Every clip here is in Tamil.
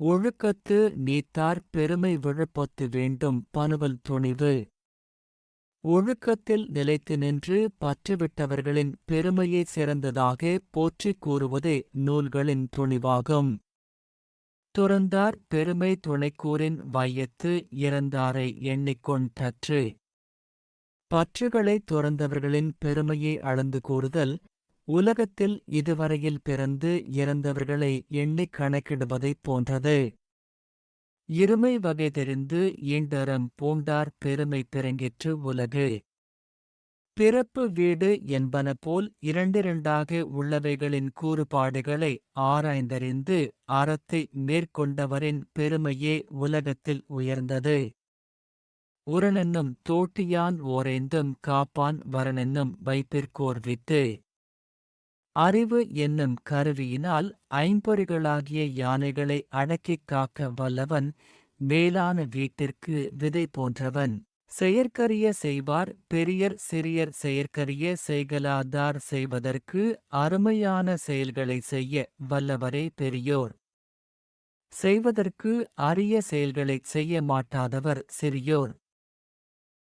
ஒழுக்கத்து நீத்தார் பெருமை விழுப்பத்து வேண்டும் பனுவல் துணிவு. ஒழுக்கத்தில் நிலைத்து நின்று பற்றுவிட்டவர்களின் பெருமையை சிறந்ததாக போற்றிக் கூறுவதே நூல்களின் துணிவாகும். துறந்தார் பெருமை துணைக்கூறின் வையத்து இறந்தாரை எண்ணிக்கொண்டற்று பற்றுகளை துறந்தவர்களின் பெருமையை அளந்து கூறுதல் உலகத்தில் இதுவரையில் பிறந்து இறந்தவர்களை எண்ணிக் கணக்கிடுவதைப் போன்றது. இருமை வகை தெரிந்து ஈண்டரம் பூண்டார் பெருமை பிறங்கிற்று உலகு. பிறப்பு வீடு என்பன போல் இரண்டிரண்டாக உள்ளவைகளின் கூறுபாடுகளை ஆராய்ந்தறிந்து அறத்தை மேற்கொண்டவரின் பெருமையே உலகத்தில் உயர்ந்தது. உரனென்னும் தோட்டியான் ஓரைந்தும் காப்பான் வரனென்னும் வைப்பிற்கோர்வித்து அறிவு என்னும் கருவியினால் ஐம்பொறிகளாகிய யானைகளை அடக்கிக் காக்க வல்லவன் மேலான வீட்டிற்கு விதை போன்றவன். செயற்கரிய செய்வார் பெரியர் சிறியர் செயற்கரிய செய்கலாதார் செய்வதற்கு அருமையான செயல்களை செய்ய வல்லவரே பெரியோர். செய்வதற்கு அரிய செயல்களைச் செய்ய மாட்டாதவர் சிறியோர்.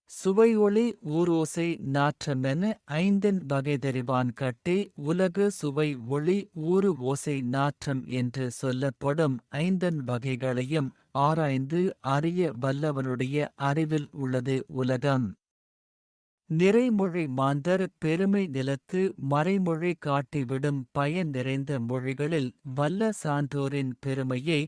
சுவை ஒளி ஊரோசை நாற்றமென ஐந்தின் வகை தெரிவான் கட்டி உலகு சுவை ஒளி ஊறு ஓசை நாற்றம் என்று சொல்லப்படும் ஐந்தன் வகைகளையும் ஆராய்ந்து அறிய வல்லவனுடைய அறிவில் உள்ளது உலகம். நிறைமொழி மாந்தர் பெருமை நிலத்து மறைமொழி காட்டிவிடும் பயன் நிறைந்த மொழிகளில் வல்ல சான்றோரின் பெருமையை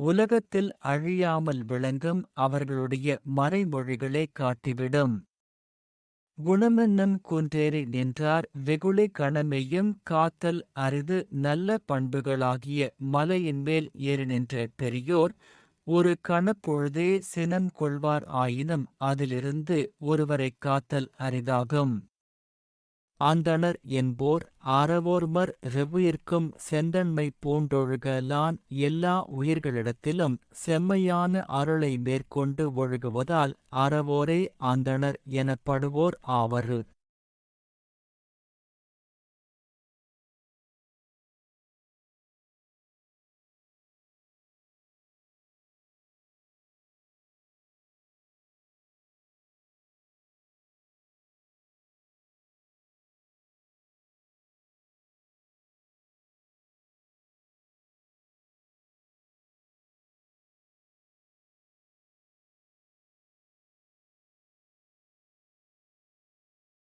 உலகத்தில் அழியாமல் விளங்கும் அவர்களுடைய மறைமொழிகளை காட்டிவிடும். குணமென்னும் குன்றேறி நின்றார் வெகுளி கணமையும் காத்தல் அரிது நல்ல பண்புகளாகிய மலையின் மேல் ஏறி நின்ற பெரியோர் ஒரு கணப்பொழுதே சினம் கொள்வார் ஆயினும் அதிலிருந்து ஒருவரைக் காத்தல் அரிதாகும். அந்தணர் என்போர் அறவோர்மர் ரெவ்வுயிர்க்கும் செந்தன்மை பூண்டொழுகலான் எல்லா உயிர்களிடத்திலும் செம்மையான அருளை மேற்கொண்டு ஒழுகுவதால் அறவோரே அந்தணர் எனப்படுவோர் ஆவரு.